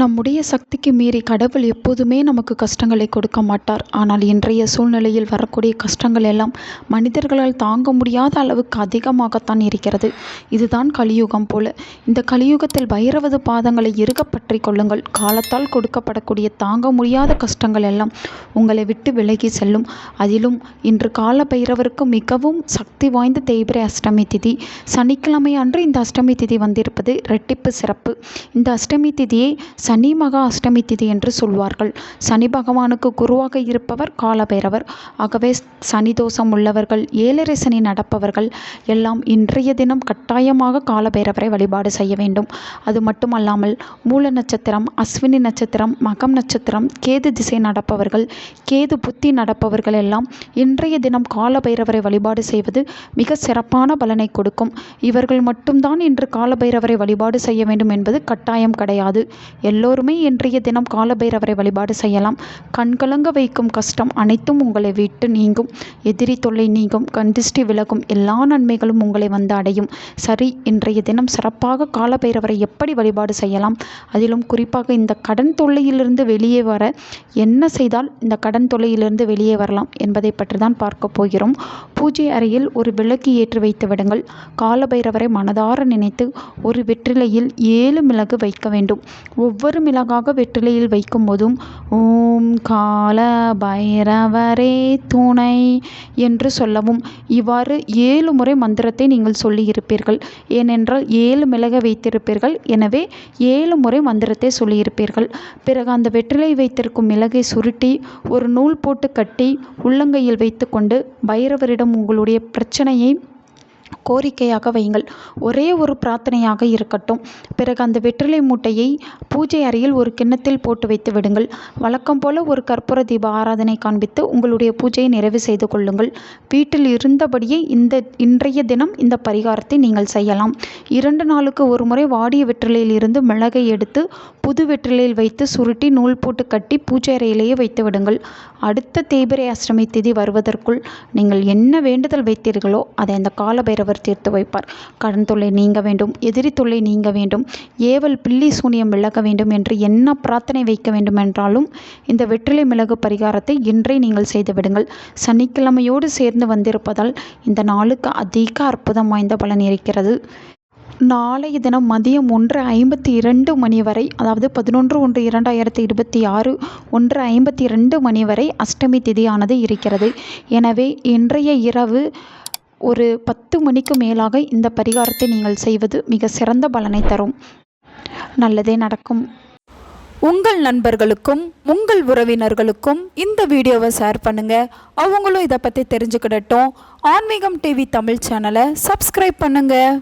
நம்முடைய சக்திக்கு மீறி கடவுள் எப்போதுமே நமக்கு கஷ்டங்களை கொடுக்க மாட்டார். ஆனால் இன்றைய சூழ்நிலையில் வரக்கூடிய கஷ்டங்கள் எல்லாம் மனிதர்களால் தாங்க முடியாத அளவுக்கு அதிகமாகத்தான் இருக்கிறது. இதுதான் கலியுகம் போல. இந்த கலியுகத்தில் பைரவது பாதங்களை இறுக பற்றி கொள்ளுங்கள். காலத்தால் கொடுக்கப்படக்கூடிய தாங்க முடியாத கஷ்டங்கள் எல்லாம் உங்களை விட்டு விலகி செல்லும். அதிலும் இன்று கால பைரவருக்கு மிகவும் சக்தி வாய்ந்த தேய்பிரை அஷ்டமி திதி. சனிக்கிழமை அன்று இந்த அஷ்டமி திதி வந்திருப்பது ரெட்டிப்பு சிறப்பு. இந்த அஷ்டமி திதியை சனி மகா அஷ்டமி திதி என்று சொல்வார்கள். சனி பகவானுக்கு குருவாக இருப்பவர் காலபைரவர். ஆகவே சனி தோஷம் உள்ளவர்கள் ஏழரை சனி நடப்பவர்கள் எல்லாம் இன்றைய தினம் கட்டாயமாக காலபைரவரை வழிபாடு செய்ய வேண்டும். அது மட்டுமல்லாமல் மூல நட்சத்திரம் அஸ்வினி நட்சத்திரம் மகம் நட்சத்திரம் கேது திசை நடப்பவர்கள் கேது புத்தி நடப்பவர்கள் எல்லாம் இன்றைய தினம் காலபைரவரை வழிபாடு செய்வது மிக சிறப்பான பலனை கொடுக்கும். இவர்கள் மட்டும்தான் இன்று காலபைரவரை வழிபாடு செய்ய வேண்டும் என்பது கட்டாயம் கிடையாது. எல்லோருமே இன்றைய தினம் காலபைரவரை வழிபாடு செய்யலாம். கண்கலங்க வைக்கும் கஷ்டம் அனைத்தும் உங்களை விட்டு நீங்கும். எதிரி தொல்லை நீங்கும். கண்டிஷ்டி விலகும். எல்லா நன்மைகளும் உங்களை வந்து அடையும். சரி இன்றைய தினம் சிறப்பாக காலபைரவரை எப்படி வழிபாடு செய்யலாம்? அதிலும் குறிப்பாக இந்த கடன் தொல்லையிலிருந்து வெளியே வர என்ன செய்தால் இந்த கடன் தொல்லையிலிருந்து வெளியே வரலாம் என்பதை பற்றி தான் பார்க்க போகிறோம். பூஜை அறையில் ஒரு விளக்கு ஏற்றி வைத்து விடுங்கள். காலபைரவரை மனதார நினைத்து ஒரு வெற்றிலையில் ஏழு மிளகு வைக்க வேண்டும். ஒவ்வொரு ஒவ்வொரு மிளகாக வெற்றிலையில் வைக்கும் போதும் ஓம் கால பைரவரே துணை என்று சொல்லவும் இவ்வாறு ஏழு முறை மந்திரத்தை நீங்கள் சொல்லியிருப்பீர்கள். ஏனென்றால் ஏழு மிளகை வைத்திருப்பீர்கள். எனவே ஏழு முறை மந்திரத்தை சொல்லியிருப்பீர்கள். பிறகு அந்த வெற்றிலை வைத்திருக்கும் மிளகை சுருட்டி ஒரு நூல் போட்டு கட்டி உள்ளங்கையில் வைத்துக்கொண்டு பைரவரிடம் உங்களுடைய பிரச்சனையை கோரிக்கையாக வையுங்கள். ஒரே ஒரு பிரார்த்தனையாக இருக்கட்டும். பிறகு அந்த வெற்றிலை மூட்டையை பூஜை அறையில் ஒரு கிண்ணத்தில் போட்டு வைத்து விடுங்கள். வழக்கம் போல ஒரு கற்பூர தீப ஆராதனை காண்பித்து உங்களுடைய பூஜையை நிறைவு செய்து கொள்ளுங்கள். வீட்டில் இருந்தபடியே இந்த இன்றைய தினம் இந்த பரிகாரத்தை நீங்கள் செய்யலாம். இரண்டு நாளுக்கு ஒரு முறை வாடிய வெற்றிலையில் இருந்து மிளகை எடுத்து புது வெற்றிலையில் வைத்து சுருட்டி நூல் போட்டு கட்டி பூஜை அறையிலேயே வைத்து விடுங்கள். அடுத்த தேய்பிரை அஷ்டமி திதி வருவதற்குள் நீங்கள் என்ன வேண்டுதல் வைத்தீர்களோ அதை அந்த ஆண்டவர் தீர்த்து வைப்பார். கடன் தொல்லை நீங்க வேண்டும் எதிரி தொல்லை நீங்க வேண்டும் ஏவல் பில்லி சூனியம் விலக வேண்டும் என்று என்ன பிரார்த்தனை வைக்க வேண்டும் என்றாலும் இந்த வெற்றிலை மிளகு பரிகாரத்தை இன்றே நீங்கள் செய்துவிடுங்கள் சனிக்கிழமையோடு சேர்ந்து வந்திருப்பதால் இந்த நாளுக்கு அதிக அற்புதம் வாய்ந்த பலன் இருக்கிறது. நாளைய தினம் மதியம் ஒன்று ஐம்பத்தி இரண்டு மணி வரை அதாவது பதினொன்று ஒன்று இரண்டாயிரத்தி இருபத்தி ஆறு ஒன்று ஐம்பத்தி ரெண்டு மணி வரை அஷ்டமி திதியானது இருக்கிறது. எனவே இன்றைய இரவு ஒரு பத்து மணிக்கு மேலாக இந்த பரிகாரத்தை நீங்கள் செய்வது மிக சிறந்த பலனை தரும். நல்லதே நடக்கும். உங்கள் நண்பர்களுக்கும் உங்கள் உறவினர்களுக்கும் இந்த வீடியோவை ஷேர் பண்ணுங்க. அவங்களும் இதை பற்றி தெரிஞ்சுக்கிடட்டும். ஆன்மீகம் டிவி தமிழ் சேனலை சப்ஸ்கிரைப் பண்ணுங்கள்